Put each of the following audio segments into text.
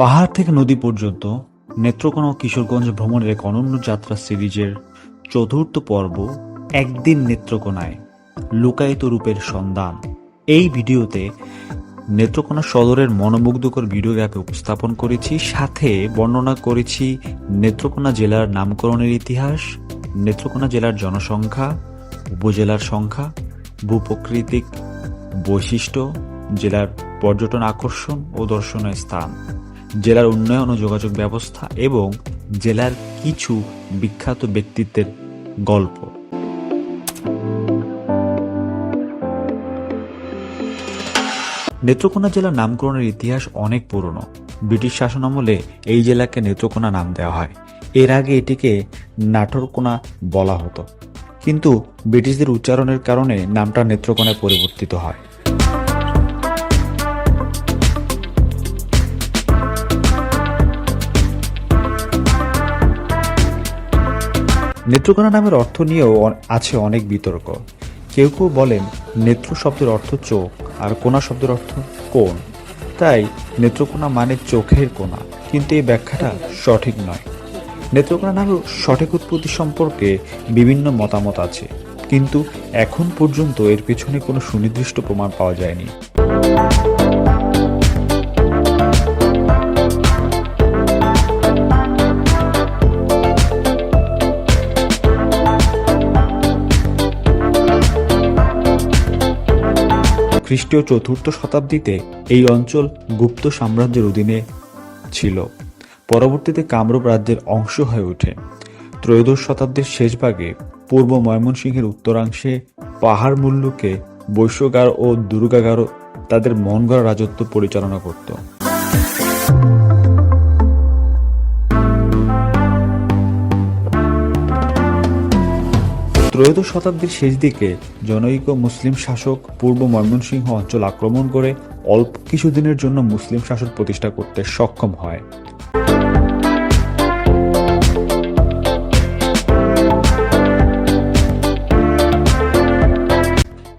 পাহাড় থেকে নদী পর্যন্ত নেত্রকোনা ও কিশোরগঞ্জ ভ্রমণের এক অনন্য যাত্রা সিরিজের চতুর্থ পর্ব একদিন নেত্রকোনায় লুকায়িত রূপের সন্ধান। এই ভিডিওতে নেত্রকোনা সদরের মনোমুগ্ধকর ভিডিওগ্রাফি উপস্থাপন করেছি, সাথে বর্ণনা করেছি নেত্রকোনা জেলার নামকরণের ইতিহাস, নেত্রকোনা জেলার জনসংখ্যা, উপজেলার সংখ্যা, ভূপ্রকৃতিক বৈশিষ্ট্য, জেলার পর্যটন আকর্ষণ ও দর্শনীয় স্থান। জেলার উন্নয়ন ও যোগাযোগ ব্যবস্থা এবং জেলার কিছু বিখ্যাত ব্যক্তিত্বের গল্প। নেত্রকোনা জেলার নামকরণের ইতিহাস অনেক পুরনো। ব্রিটিশ শাসন আমলে এই জেলাকে নেত্রকোনা নাম দেওয়া হয়। এর আগে এটিকে নাটোরকোনা বলা হতো। কিন্তু ব্রিটিশদের উচ্চারণের কারণে নামটা নেত্রকোনায় পরিবর্তিত হয়। নেত্রকোনা নামের অর্থ নিয়েও আছে অনেক বিতর্ক। কেউ কেউ বলেন নেত্র শব্দের অর্থ চোখ আর কোনা শব্দের অর্থ কোন তাই নেত্রকোনা মানে চোখের কোনা কিন্তু এই ব্যাখ্যাটা সঠিক নয়। নেত্রকোনা নামের সঠিক উৎপত্তি সম্পর্কে বিভিন্ন মতামত আছে, কিন্তু এখন পর্যন্ত এর পেছনে কোনো সুনির্দিষ্ট প্রমাণ পাওয়া যায়নি। খ্রিস্টীয় চতুর্থ শতাব্দীতে এই অঞ্চল গুপ্ত সাম্রাজ্যের অধীনে ছিল। পরবর্তীতে কামরূপ রাজ্যের অংশ হয়ে ওঠে। ত্রয়োদশ শতাব্দীর শেষ ভাগে পূর্ব ময়মনসিংহের উত্তরাংশে পাহাড় মুল্লুকে বৈশ্যগার ও দুর্গাগার তাদের মনগড়া রাজত্ব পরিচালনা করত। ত্রয়োদশ শতাব্দীর শেষ দিকে জনৈক মুসলিম শাসক পূর্ব ময়মনসিংহ অঞ্চল আক্রমণ করে অল্প কিছুদিনের জন্য মুসলিম শাসন প্রতিষ্ঠা করতে সক্ষম হয়।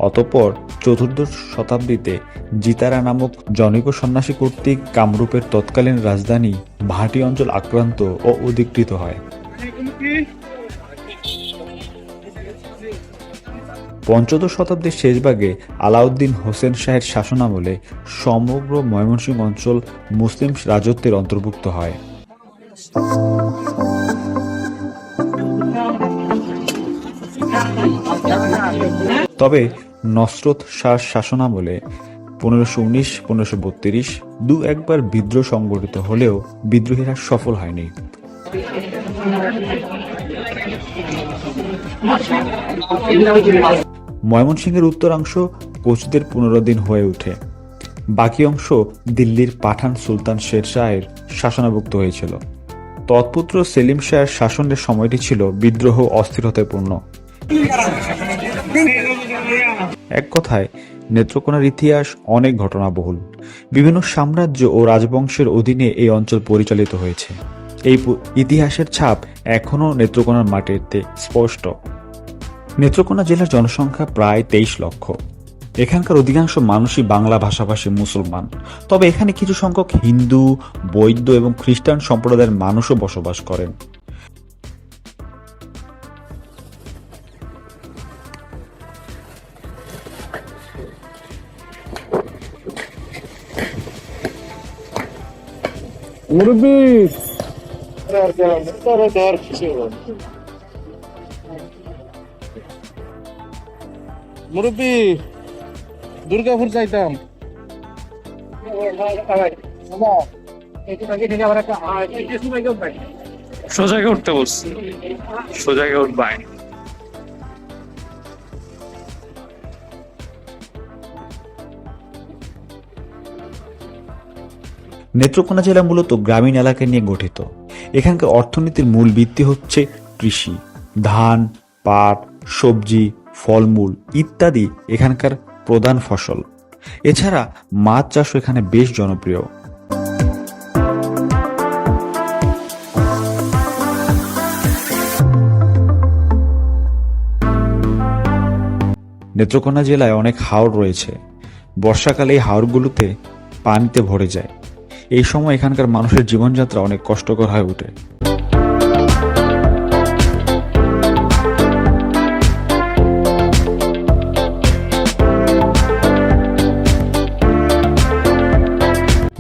অতঃপর চতুর্দশ শতাব্দীতে জিতারা নামক জনৈক সন্ন্যাসী কর্তৃক কামরূপের তৎকালীন রাজধানী ভাটি অঞ্চল আক্রান্ত ও অধিকৃত হয়। পঞ্চদশ শতাব্দীর শেষ ভাগে আলাউদ্দিন হোসেন শাহের শাসনামলে সমগ্র ময়মনসিংহ অঞ্চল মুসলিম রাজত্বের অন্তর্ভুক্ত হয়। তবে নসরত শাহ শাসনামলে পনেরোশো উনিশ, পনেরোশো বত্রিশ দু একবার বিদ্রোহ সংগঠিত হলেও বিদ্রোহীরা সফল হয়নি। ময়মনসিংহের উত্তরাংশ কোচদের পুনরুদ্দিন হয়ে ওঠে। বাকি অংশ দিল্লির পাঠান সুলতান শের শাহের শাসনাভুক্ত হয়েছিল। তৎপুত্র সেলিম শাহের শাসনের সময়টি ছিল বিদ্রোহ অস্থিরতায় পূর্ণ এক কথায়, নেত্রকোনার ইতিহাস অনেক ঘটনাবহুল। বিভিন্ন সাম্রাজ্য ও রাজবংশের অধীনে এই অঞ্চল পরিচালিত হয়েছে। এই ইতিহাসের ছাপ এখনও নেত্রকোনার মাটিতে স্পষ্ট। নেত্রকোনা জেলার জনসংখ্যা প্রায় তেইশ লক্ষ। এখানকার অধিকাংশ মানুষই বাংলা ভাষাভাষী মুসলমান। তবে এখানে কিছু সংখ্যক হিন্দু, বৌদ্ধ এবং খ্রিস্টান সম্প্রদায়ের মানুষও বসবাস করেন। মুরব্বী! মুরব্বী দুর্গাপুর যাইতাম। সোজাকে উঠতে বলছি। সোজাকে উঠবাই। নেত্রকোনা জেলা মূলত গ্রামীণ এলাকা নিয়ে গঠিত। এখানকার অর্থনীতির মূল ভিত্তি হচ্ছে কৃষি। ধান পাট সবজি ফলমূল ইত্যাদি এখানকার প্রধান ফসল। এছাড়া মাছ চাষও এখানে বেশ জনপ্রিয়। নেত্রকোনা জেলায় অনেক হাওড় রয়েছে। বর্ষাকালে এই হাওড়গুলোতে পানিতে ভরে যায়। এই সময় এখানকার মানুষের জীবনযাত্রা অনেক কষ্টকর হয়ে ওঠে।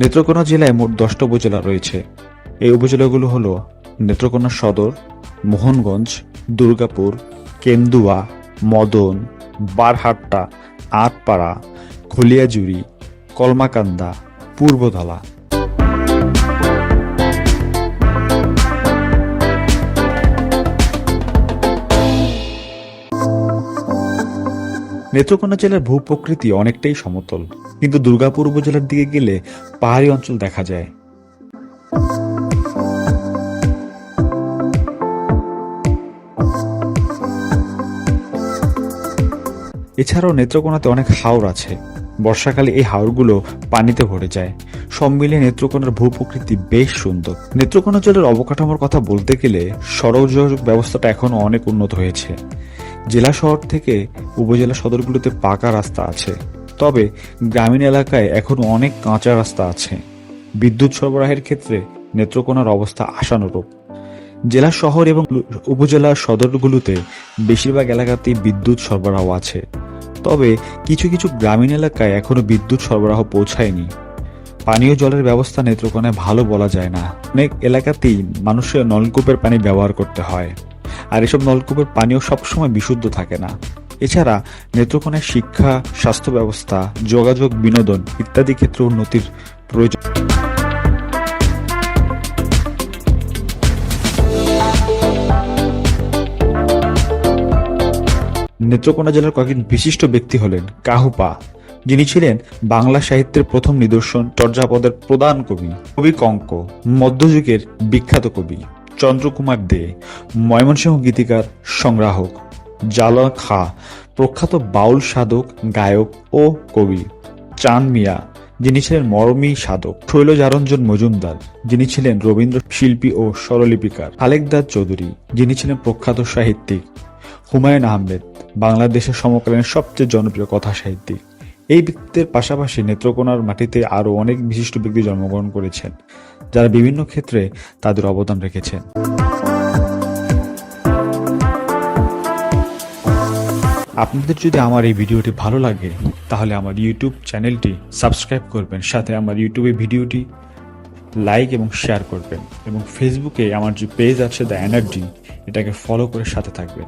নেত্রকোনা জেলায় মোট দশটা উপজেলা রয়েছে। এই উপজেলাগুলো হল নেত্রকোনা সদর, মোহনগঞ্জ, দুর্গাপুর, কেন্দুয়া, মদন, বারহাট্টা, আটপাড়া, খলিয়াজুড়ি, কলমাকান্দা পূর্বধলা নেত্রকোনা জেলার ভূপ্রকৃতি অনেকটাই সমতল, কিন্তু দুর্গাপুর উপজেলার দিকে গেলে পাহাড়ি অঞ্চল দেখা যায়। এছাড়াও নেত্রকোনাতে অনেক হাওর আছে। বর্ষাকালে এই হাওরগুলো পানিতে ভরে যায়। সব মিলিয়ে নেত্রকোনার ভূপ্রকৃতি বেশ সুন্দর। নেত্রকোনা জেলার অবকাঠামোর কথা বলতে গেলে সড়ক যোগাযোগ ব্যবস্থাটা এখনও অনেক উন্নত হয়েছে। জেলা শহর থেকে উপজেলা সদরগুলোতে পাকা রাস্তা আছে। তবে গ্রামীণ এলাকায় এখনও অনেক কাঁচা রাস্তা আছে। বিদ্যুৎ সরবরাহের ক্ষেত্রে নেত্রকোনার অবস্থা আশানুরূপ। জেলা শহর এবং উপজেলা সদরগুলোতে বেশিরভাগ এলাকাতেই বিদ্যুৎ সরবরাহ আছে। তবে কিছু কিছু গ্রামীণ এলাকায় এখনও বিদ্যুৎ সরবরাহ পৌঁছায়নি। পানীয় জলের ব্যবস্থা নেত্রকোনায় ভালো বলা যায় না। অনেক এলাকাতেই মানুষের নলকূপের পানি ব্যবহার করতে হয়। আর এসব নলকূপের পানিও সবসময় বিশুদ্ধ থাকে না। এছাড়া নেত্রকোনায় শিক্ষা স্বাস্থ্য ব্যবস্থা যোগাযোগ, বিনোদন ইত্যাদি ক্ষেত্রে উন্নতির প্রয়োজন। নেত্রকোনা জেলার কয়েকজন বিশিষ্ট ব্যক্তি হলেন কাহুপা যিনি ছিলেন বাংলা সাহিত্যের প্রথম নিদর্শন চর্যাপদের প্রধান কবি কবি কঙ্ক, মধ্যযুগের বিখ্যাত কবি। চন্দ্রকুমার দে, ময়মনসিংহ গীতিকার, সংগ্রাহক জালা খা, প্রখ্যাত বাউল সাধক, গায়ক ও কবি চাঁদ মিয়া, যিনি ছিলেন মরমী সাধক, শৈলজারঞ্জন মজুমদার, যিনি ছিলেন রবীন্দ্র শিল্পী ও স্বরলিপিকার আলেকদার চৌধুরী, যিনি ছিলেন প্রখ্যাত সাহিত্যিক, হুমায়ুন আহমেদ, বাংলাদেশের সমকালীন সবচেয়ে জনপ্রিয় কথা সাহিত্যিক এই ব্যক্তিদের পাশাপাশি নেত্রকোনার মাটিতে আরও অনেক বিশিষ্ট ব্যক্তি জন্মগ্রহণ করেছেন। যারা বিভিন্ন ক্ষেত্রে তাদের অবদান রেখেছেন। আপনাদের যদি আমার এই ভিডিওটি ভালো লাগে, তাহলে আমার ইউটিউব চ্যানেলটি সাবস্ক্রাইব করবেন, সাথে আমার ইউটিউবে ভিডিওটি লাইক এবং শেয়ার করবেন, এবং ফেসবুকে আমার যে পেজ আছে দ্য এনার্জি এটাকে ফলো করে সাথে থাকবেন।